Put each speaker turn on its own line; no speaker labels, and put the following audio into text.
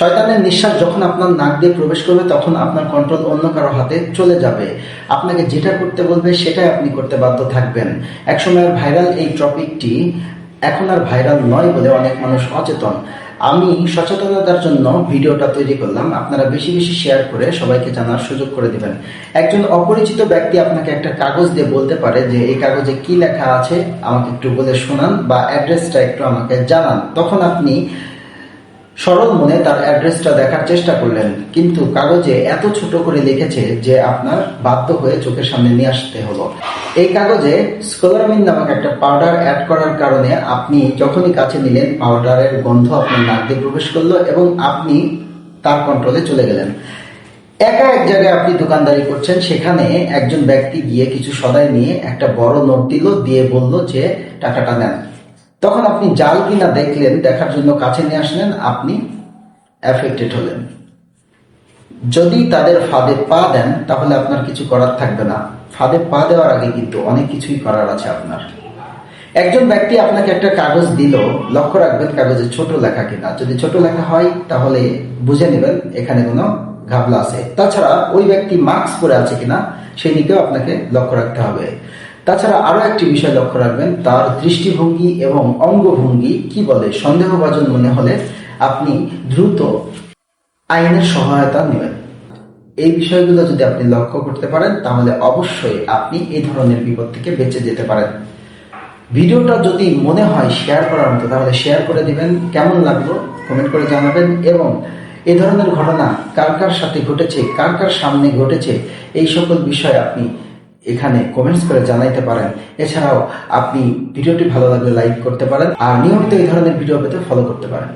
শয়তানের নিঃশ্বাস যখন আপনার নাক দিয়ে প্রবেশ করবে, তখন আপনার কন্ট্রোল অন্য কারও হাতে চলে যাবে। আপনাকে যেটা করতে বলবে, সেটাই আপনি করতে বাধ্য থাকবেন। একসময়ের ভাইরাল এই টপিকটি এখন আর ভাইরাল নয় বলে অনেক মানুষ অচেতন। আমি সচেতনতার জন্য ভিডিওটা তৈরি করলাম। আপনারা বেশি বেশি শেয়ার করে সবাইকে জানার সুযোগ করে দিবেন। একজন অপরিচিত ব্যক্তি আপনাকে একটা কাগজ দিয়ে বলতে পারে যে, এই কাগজে কি লেখা আছে? আমাকে একটু বলে শোনান বা অ্যাড্রেসটা একটু আমাকে জানান। তখন আপনি সরল মনে তার অ্যাড্রেসটা দেখার চেষ্টা করলেন, কিন্তু কাগজে এত ছোট করে লিখেছে যে আপনার বাধ্য হয়ে চোখের সামনে নিয়ে আসতে হলো। এই কাগজে স্কোলারামিন নামক একটা পাউডার অ্যাড করার কারণে আপনি যখনই কাছে নিলেন, পাউডারের গন্ধ আপনার নাক দিয়ে প্রবেশ করল এবং আপনি তার কন্ট্রোলে চলে গেলেন। একা এক জায়গায় আপনি দোকানদারি করছেন, সেখানে একজন ব্যক্তি গিয়ে কিছু সদাই নিয়ে একটা বড় নোট দিল, দিয়ে বলল যে টাকাটা নেন। তখন আপনি জাল কিনা দেখলেন, দেখার জন্য কাছে নিয়ে আসলেন, আপনি অ্যাফেক্টেড হলেন। যদি তাদের ফাঁদে পা দেন, তাহলে আপনার কিছু করার থাকবে না। ফাঁদে পা দেওয়ার আগে কিন্তু অনেক কিছুই করার আছে আপনার। একজন ব্যক্তি আপনাকে একটা কাগজ দিল, লক্ষ্য রাখবেন, কাগজে ছোট লেখা কিনা। যদি ছোট লেখা হয়, তাহলে বুঝে নেবেন, এখানে কোনো ঘাবলা আছে। তাছাড়া ওই ব্যক্তি মাস্ক পরে আছে কিনা, সেই দিকেও আপনাকে লক্ষ্য রাখতে হবে। তাছাড়া আরও একটি বিষয় লক্ষ্য রাখবেন, তার দৃষ্টিভঙ্গি এবং অঙ্গভঙ্গি কি বলে সন্দেহভাজন মনে হলে আপনি দ্রুত আইনের সহায়তা নেবেন। এই বিষয়গুলো যদি আপনি লক্ষ্য করতে পারেন, তাহলে অবশ্যই আপনি এই ধরনের বিপদ থেকে বেঁচে যেতে পারেন। ভিডিওটা যদি মনে হয় শেয়ার করার মতো, তাহলে শেয়ার করে দিবেন। কেমন লাগল কমেন্ট করে জানাবেন। এবং এ ধরনের ঘটনা কার কার সাথে ঘটেছে, কার কার সামনে ঘটেছে, এই সকল বিষয় আপনি এখানে কমেন্টস করে জানাইতে পারেন। এছাড়াও আপনি ভিডিওটি ভালো লাগলে লাইক করতে পারেন, আর নিয়মিত এই ধরনের ভিডিও পেতে ফলো করতে পারেন।